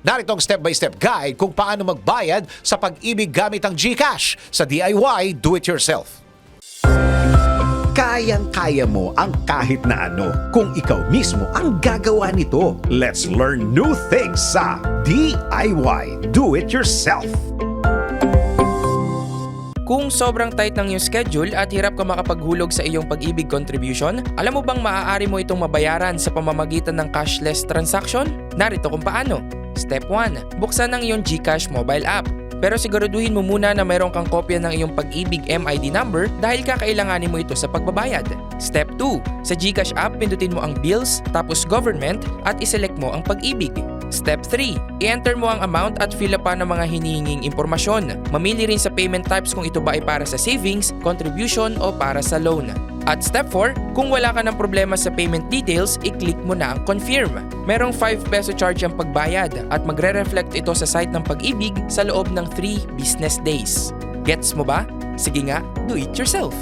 Narito ang step-by-step guide kung paano magbayad sa pag-ibig gamit ang GCash sa DIY Do-It-Yourself. Kayang-kaya mo ang kahit na ano kung ikaw mismo ang gagawa nito. Let's learn new things sa DIY Do It Yourself. Kung sobrang tight ng iyong schedule at hirap ka makapaghulog sa iyong pag-ibig contribution, alam mo bang maaari mo itong mabayaran sa pamamagitan ng cashless transaction? Narito kung paano. Step 1. Buksan ang iyong GCash mobile app. Pero siguraduhin mo muna na mayroon kang kopya ng iyong pag-ibig MID number dahil kakailanganin mo ito sa pagbabayad. Step 2. Sa GCash app, pindutin mo ang bills, tapos government at iselect mo ang pag-ibig. Step 3. I-enter mo ang amount at fill up pa ng mga hinihinging impormasyon. Mamili rin sa payment types kung ito ba ay para sa savings, contribution o para sa loan. At step 4, kung wala ka ng problema sa payment details, i-click mo na ang confirm. Merong 5 peso charge ang pagbayad at magre-reflect ito sa site ng pag-ibig sa loob ng 3 business days. Gets mo ba? Sige nga, do it yourself!